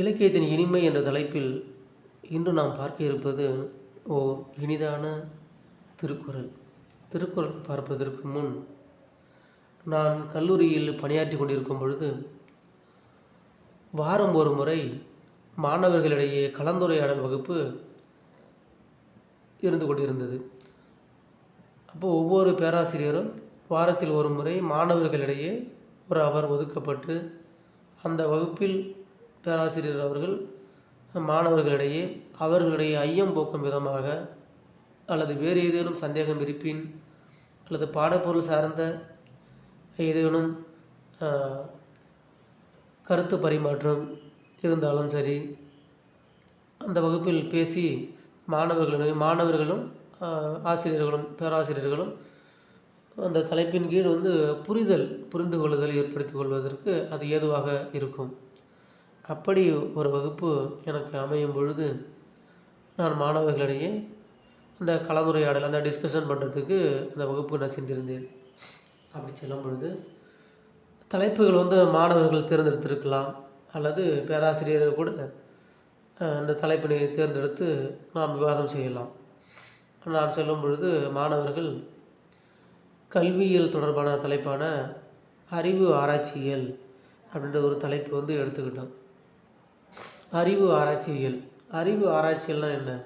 இலக்கியத்தின் இனிமை என்ற தலைப்பில் இன்று நாம் பார்க்க இருப்பது ஓர் இனிதான திருக்குறள். திருக்குறள் பார்ப்பதற்கு முன் நான் கல்லூரியில் பணியாற்றி கொண்டிருக்கும் பொழுது வாரம் ஒரு முறை மாணவர்களிடையே கலந்துரையாடல் வகுப்பு இருந்து கொண்டிருந்தது. அப்போது ஒவ்வொரு பேராசிரியரும் வாரத்தில் ஒரு முறை மாணவர்களிடையே ஒரு அவர் ஒதுக்கப்பட்டு அந்த வகுப்பில் பேராசிரியர் அவர்கள் மாணவர்களிடையே அவர்களுடைய ஐயம் போக்கும் விதமாக அல்லது வேறு ஏதேனும் சந்தேகம் இருப்பின் அல்லது பாடப்பொருள் சார்ந்த ஏதேனும் கருத்து பரிமாற்றம் இருந்தாலும் சரி அந்த வகுப்பில் பேசி மாணவர்களிடையே மாணவர்களும் ஆசிரியர்களும் பேராசிரியர்களும் அந்த தலைப்பின் கீழ் வந்து புரிதல் புரிந்து கொள்ளுதல் ஏற்படுத்தி கொள்வதற்கு அது ஏதுவாக இருக்கும். அப்படி ஒரு வகுப்பு எனக்கு அமையும் பொழுது நான் மாணவர்களிடையே அந்த கலந்துரையாடல் அந்த டிஸ்கஷன் பண்ணுறதுக்கு அந்த வகுப்புக்கு நான் சென்றிருந்தேன். அப்படி செல்லும் பொழுது தலைப்புகள் வந்து மாணவர்கள் தேர்ந்தெடுத்திருக்கலாம் அல்லது பேராசிரியர்கள் கூட அந்த தலைப்பினை தேர்ந்தெடுத்து நாம் விவாதம் செய்யலாம். நான் செல்லும் பொழுது மாணவர்கள் கல்வியியல் தொடர்பான தலைப்பான அறிவு ஆராய்ச்சியியல் அப்படின்ற ஒரு தலைப்பு வந்து எடுத்துக்கிட்டோம். அறிவு ஆராய்ச்சிகள் அறிவு ஆராய்ச்சிகள்னால் என்ன?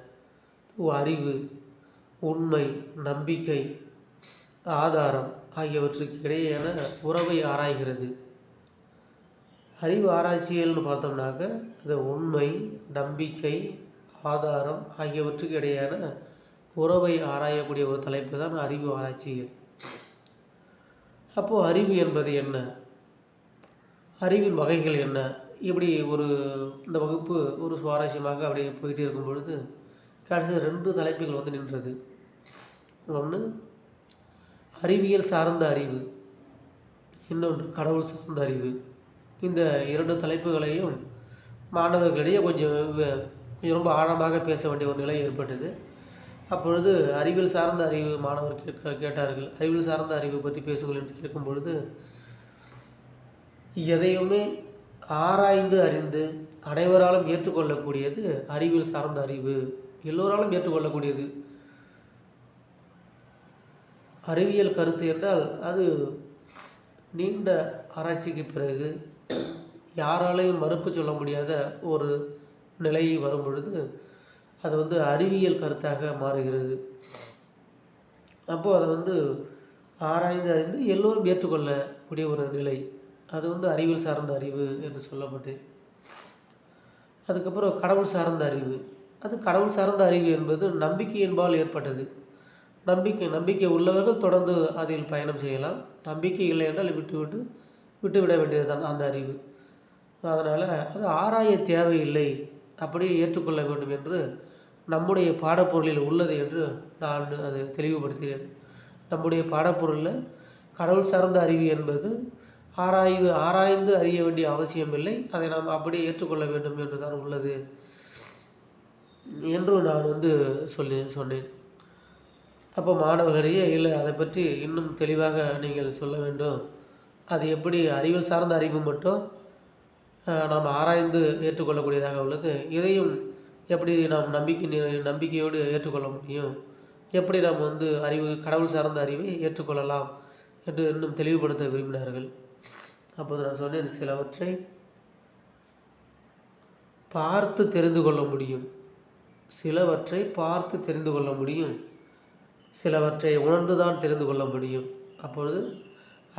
அறிவு உண்மை நம்பிக்கை ஆதாரம் ஆகியவற்றுக்கு இடையேயான உறவை ஆராய்கிறது. அறிவு ஆராய்ச்சிகள்னு பார்த்தோம்னாக்க இந்த உண்மை நம்பிக்கை ஆதாரம் ஆகியவற்றுக்கு இடையேயான உறவை ஆராயக்கூடிய ஒரு தலைப்பு தான் அறிவு ஆராய்ச்சியல் அப்போது அறிவு என்பது என்ன? அறிவின் வகைகள் என்ன? இப்படி ஒரு இந்த வகுப்பு ஒரு சுவாரஸ்யமாக அப்படியே போயிட்டே இருக்கும் பொழுது கடைசியில் ரெண்டு தலைப்புகள் வந்து நின்றது. ஒன்று அறிவியல் சார்ந்த அறிவு. இன்னொன்று கடவுள் சார்ந்த அறிவு. இந்த இரண்டு தலைப்புகளையும் மாணவர்களிடையே கொஞ்சம் கொஞ்சம் ரொம்ப ஆழமாக பேச வேண்டிய ஒரு நிலை ஏற்பட்டது. அப்பொழுது அறிவியல் சார்ந்த அறிவு மாணவர் கேட்க கேட்டார்கள். அறிவியல் சார்ந்த அறிவு பற்றி பேசுங்கள் என்று கேட்கும் பொழுது எதையுமே ஆராய்ந்து அறிந்து அனைவராலும் ஏற்றுக்கொள்ளக்கூடியது அறிவியல் சார்ந்த அறிவு. எல்லோராலும் ஏற்றுக்கொள்ளக்கூடியது. அறிவியல் கருத்து என்றால் அது நீண்ட ஆராய்ச்சிக்கு பிறகு யாராலையும் மறுப்பு சொல்ல முடியாத ஒரு நிலை வரும் பொழுது அது வந்து அறிவியல் கருத்தாக மாறுகிறது. அப்போது அதை வந்து ஆராய்ந்து அறிந்து எல்லோரும் ஏற்றுக்கொள்ளக்கூடிய ஒரு நிலை. அது வந்து அறிவியல் சார்ந்த அறிவு என்று சொல்லப்பட்டேன் அதுக்கப்புறம் கடவுள் சார்ந்த அறிவு. அது கடவுள் சார்ந்த அறிவு என்பது நம்பிக்கை என்பால் ஏற்பட்டது. நம்பிக்கை நம்பிக்கை உள்ளவர்கள் தொடர்ந்து அதில் பயணம் செய்யலாம். நம்பிக்கை இல்லை என்றால் விட்டு விட்டு விட்டுவிட வேண்டியது தான் அந்த அறிவு. அதனால் அது ஆராய தேவையில்லை அப்படியே ஏற்றுக்கொள்ள வேண்டும் என்று நம்முடைய பாடப்பொருளில் உள்ளது என்று நான் அதை தெளிவுபடுத்தினேன். நம்முடைய பாடப்பொருளில் கடவுள் சார்ந்த அறிவு என்பது ஆராய்வு ஆராய்ந்து அறிய வேண்டிய அவசியம் இல்லை அதை நாம் அப்படியே ஏற்றுக்கொள்ள வேண்டும் என்று தான் உள்ளது என்று நான் வந்து சொல்லி சொன்னேன். அப்போ மாணவர்களிடையே இல்லை அதை பற்றி இன்னும் தெளிவாக நீங்கள் சொல்ல வேண்டும். அது எப்படி அறிவியல் சார்ந்த அறிவு மட்டும் நாம் ஆராய்ந்து ஏற்றுக்கொள்ளக்கூடியதாக உள்ளது. இதையும் எப்படி நாம் நம்பிக்கை நம்பிக்கையோடு ஏற்றுக்கொள்ள முடியும்? எப்படி நாம் வந்து அறிவு கடவுள் சார்ந்த அறிவை ஏற்றுக்கொள்ளலாம் என்று இன்னும் தெளிவுபடுத்த விரும்பினார்கள். அப்போது நான் சொன்னேன் சிலவற்றை பார்த்து தெரிந்து கொள்ள முடியும். சிலவற்றை பார்த்து தெரிந்து கொள்ள முடியும். சிலவற்றை உணர்ந்து தான் தெரிந்து கொள்ள முடியும். அப்பொழுது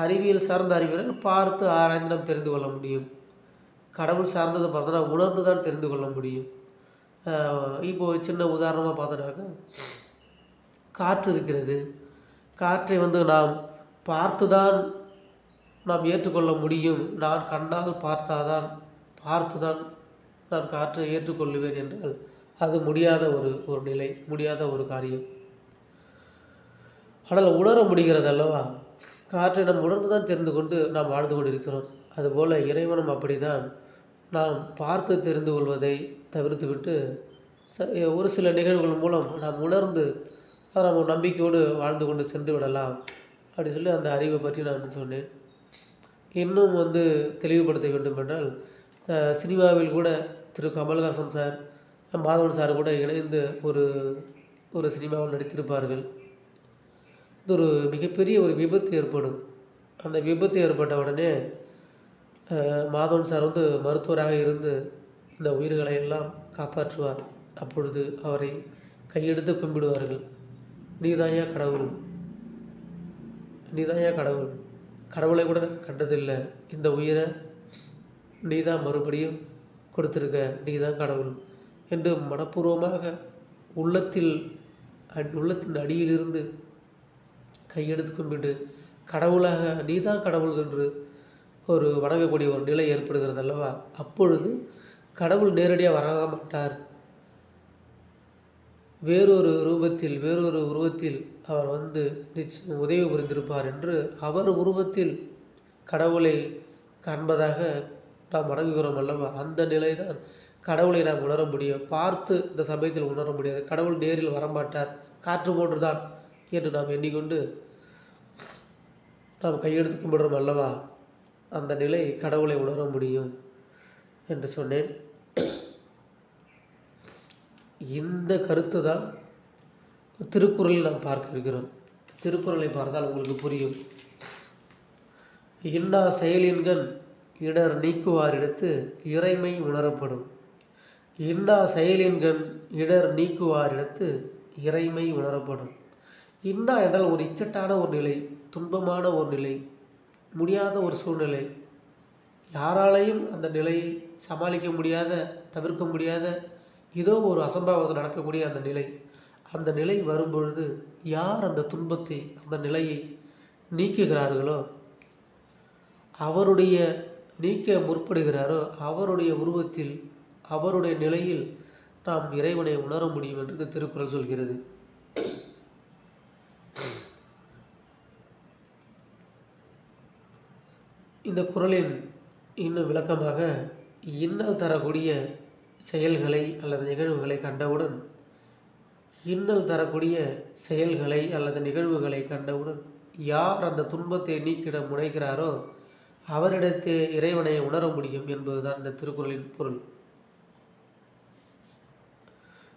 அறிவியல் சார்ந்த அறிவியல் பார்த்து ஆராய்ந்து நாம் தெரிந்து கொள்ள முடியும். கடவுள் சார்ந்ததை பார்த்தோன்னா உணர்ந்து தான் தெரிந்து கொள்ள முடியும். இப்போது சின்ன உதாரணமாக பார்த்தோன்னாக்கா காற்று இருக்கிறது. காற்றை வந்து நாம் பார்த்து தான் நாம் ஏற்றுக்கொள்ள முடியும். நான் கண்ணால் பார்த்தாதான் பார்த்து தான் நான் காற்றை ஏற்றுக்கொள்ளுவேன் என்றால் அது முடியாத ஒரு ஒரு நிலை முடியாத ஒரு காரியம். ஆனால் உணர முடிகிறது அல்லவா? காற்றை நாம் உணர்ந்து தான் தெரிந்து கொண்டு நாம் வாழ்ந்து கொண்டிருக்கிறோம். அதுபோல் இறைவனும் அப்படிதான். நாம் பார்த்து தெரிந்து கொள்வதை தவிர்த்துவிட்டு ச ஒரு சில நிகழ்வுகள் மூலம் நாம் உணர்ந்து அதை நாம் நம்பிக்கையோடு வாழ்ந்து கொண்டு சென்று விடலாம். அப்படி சொல்லி அந்த அறிவை பற்றி நான் சொன்னேன். இன்னும் வந்து தெளிவுபடுத்த வேண்டும் என்றால் சினிமாவில் கூட திரு. கமல்ஹாசன் சார் மாதவன் சார் கூட இணைந்து ஒரு ஒரு சினிமாவில் நடித்திருப்பார்கள். இது ஒரு மிகப்பெரிய ஒரு விபத்து ஏற்படும். அந்த விபத்து ஏற்பட்ட உடனே மாதவன் சார் வந்து மருத்துவராக இருந்து இந்த உயிர்களை எல்லாம் காப்பாற்றுவார். அப்பொழுது அவரை கையெடுத்து கும்பிடுவார்கள். நீதாயா கடவுள். நீதாயா கடவுள். கடவுளை கூட கண்டதில்லை. இந்த உயிரை நீ தான் மறுபடியும் கொடுத்துருக்க. நீ தான் கடவுள். என்று மனப்பூர்வமாக உள்ளத்தில் உள்ளத்தின் அடியிலிருந்து கையெடுத்து கும்பிட்டு கடவுளாக நீ தான் கடவுள் என்று ஒரு வணங்கக்கூடிய ஒரு நிலை ஏற்படுகிறது அல்லவா? அப்பொழுது கடவுள் நேரடியாக வர மாட்டார். வேறொரு ரூபத்தில் வேறொரு உருவத்தில் அவர் வந்து நிச்சயம் உதவி புரிந்திருப்பார் என்று அவர் உருவத்தில் கடவுளை காண்பதாக நாம் வணங்குகிறோம் அல்லவா? அந்த நிலை தான் கடவுளை நாம் உணர முடியும். பார்த்து இந்த சமயத்தில் உணர முடியாது. கடவுள் நேரில் வரமாட்டார். காற்று போன்றுதான் என்று நாம் எண்ணிக்கொண்டு நாம் கையெடுத்து கும்பிடுறோம் அல்லவா? அந்த நிலை கடவுளை உணர முடியும் என்று சொன்னேன். இந்த கருத்து தான் திருக்குறளில் நாம் பார்க்க இருக்கிறோம். திருக்குறளை பார்த்தால் உங்களுக்கு புரியும். இன்னா செயலின்கண் இடர் நீக்குவாரிடத்து இறைமை உணரப்படும். இன்னா செயலின்கண் இடர் நீக்குவாரிடத்து இறைமை உணரப்படும். இன்னா என்றால் ஒரு இக்கட்டான ஒரு நிலை துன்பமான ஒரு நிலை முடியாத ஒரு சூழ்நிலை. யாராலையும் அந்த நிலையை சமாளிக்க முடியாத தவிர்க்க முடியாத ஏதோ ஒரு அசம்பாவிதம் நடக்கக்கூடிய அந்த நிலை. அந்த நிலை வரும்பொழுது யார் அந்த துன்பத்தை அந்த நிலையை நீக்குகிறார்களோ அவருடைய நீக்க முற்படுகிறாரோ அவருடைய உருவத்தில் அவருடைய நிலையில் நாம் இறைவனை உணர முடியும் என்று இந்த திருக்குறள் சொல்கிறது. இந்த குறளின் இன்னும் விளக்கமாக இன்னல் தரக்கூடிய செயல்களை அல்லது நிகழ்வுகளை கண்டவுடன் இன்னல் தரக்கூடிய செயல்களை அல்லது நிகழ்வுகளை கண்டவுடன் யார் அந்த துன்பத்தை நீக்கிட முனைகிறாரோ அவரிடத்தே இறைவனை உணர முடியும் என்பதுதான் இந்த திருக்குறளின் பொருள்.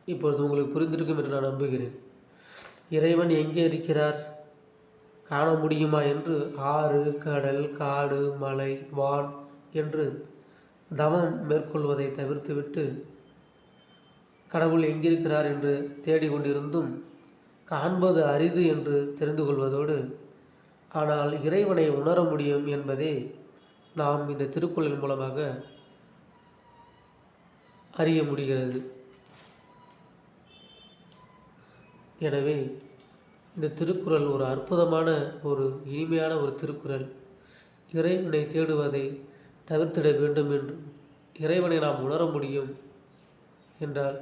இப்பொழுது உங்களுக்கு புரிந்திருக்கும் என்று நான் நம்புகிறேன். இறைவன் எங்கே இருக்கிறார்? காண முடியுமா என்று? ஆறு கடல் காடு மலை வான் என்று தவம் மேற்கொள்வதை தவிர்த்துவிட்டு கடவுள் எங்கிருக்கிறார் என்று தேடிக்கொண்டிருந்தும் காண்பது அரிது என்று தெரிந்து கொள்வதோடு ஆனால் இறைவனை உணர முடியும் என்பதே நாம் இந்த திருக்குறளின் மூலமாக அறிய முடிகிறது. எனவே இந்த திருக்குறள் ஒரு அற்புதமான ஒரு இனிமையான ஒரு திருக்குறள். இறைவனை தேடுவதை தவிர்த்திட வேண்டும் என்றும் இறைவனை நாம் உணர முடியும் என்றால்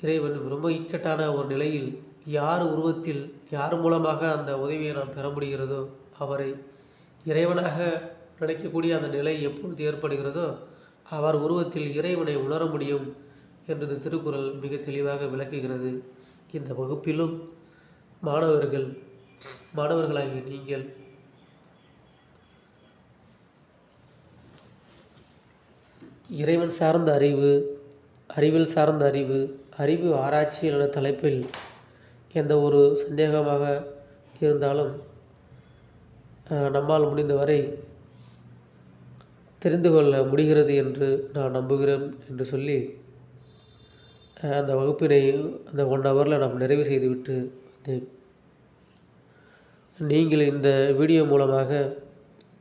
இறைவன் ரொம்ப இக்கட்டான ஒரு நிலையில் யார் உருவத்தில் யார் மூலமாக அந்த உதவியை நாம் பெற முடிகிறதோ அவரை இறைவனாக நினைக்கக்கூடிய அந்த நிலை எப்பொழுது ஏற்படுகிறதோ அவர் உருவத்தில் இறைவனை உணர முடியும் என்று இந்த திருக்குறள் மிக தெளிவாக விளக்குகிறது. இந்த வகுப்பிலும் மாணவர்கள் மாணவர்களாகிய நீங்கள் இறைவன் சார்ந்த அறிவு அறிவியல் சார்ந்த அறிவு அறிவு ஆராய்ச்சியில் என்ற தலைப்பில் எந்த ஒரு சந்தேகமாக இருந்தாலும் நம்மால் முடிந்தவரை தெரிந்து கொள்ள முடிகிறது என்று நான் நம்புகிறேன் என்று சொல்லி அந்த வகுப்பினை அந்த ஒன் ஹவரில் நாம் நிறைவு செய்துவிட்டு வந்தேன். நீங்கள் இந்த வீடியோ மூலமாக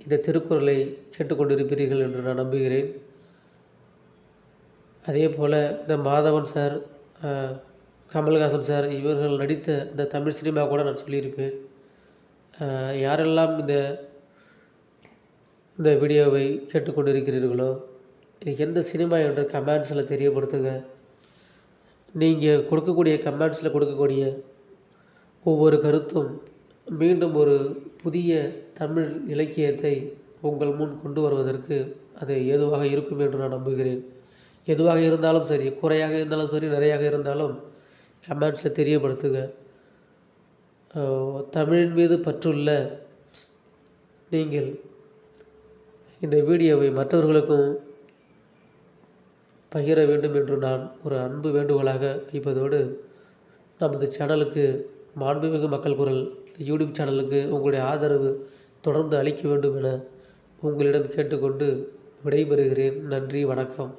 இந்த திருக்குறளை கேட்டுக்கொண்டிருப்பீர்கள் என்று நான் நம்புகிறேன். அதே போல் இந்த மாதவன் சார் கமல்ஹாசன் சார் இவர்கள் நடித்த இந்த தமிழ் சினிமா கூட நான் சொல்லியிருப்பேன். யாரெல்லாம் இந்த இந்த வீடியோவை கேட்டுக்கொண்டிருக்கிறீர்களோ எந்த சினிமா என்று கமெண்ட்ஸில் தெரியப்படுத்துங்க. நீங்கள் கொடுக்கக்கூடிய கமெண்ட்ஸில் கொடுக்கக்கூடிய ஒவ்வொரு கருத்தும் மீண்டும் ஒரு புதிய தமிழ் இலக்கியத்தை உங்கள் முன் கொண்டு வருவதற்கு அது ஏதுவாக இருக்கும் என்று நான் நம்புகிறேன். எதுவாக இருந்தாலும் சரி குறையாக இருந்தாலும் சரி நிறையாக இருந்தாலும் கமெண்ட்ஸில் தெரியப்படுத்துங்க. தமிழின் மீது பற்றுள்ள நீங்கள் இந்த வீடியோவை மற்றவர்களுக்கும் பகிர வேண்டும் என்று நான் ஒரு அன்பு வேண்டுகோளாக வைப்பதோடு நமது சேனலுக்கு மாண்புமிகு மக்கள் குரல் யூடியூப் சேனலுக்கு உங்களுடைய ஆதரவு தொடர்ந்து அளிக்க வேண்டும் என உங்களிடம் கேட்டுக்கொண்டு விடைபெறுகிறேன். நன்றி வணக்கம்.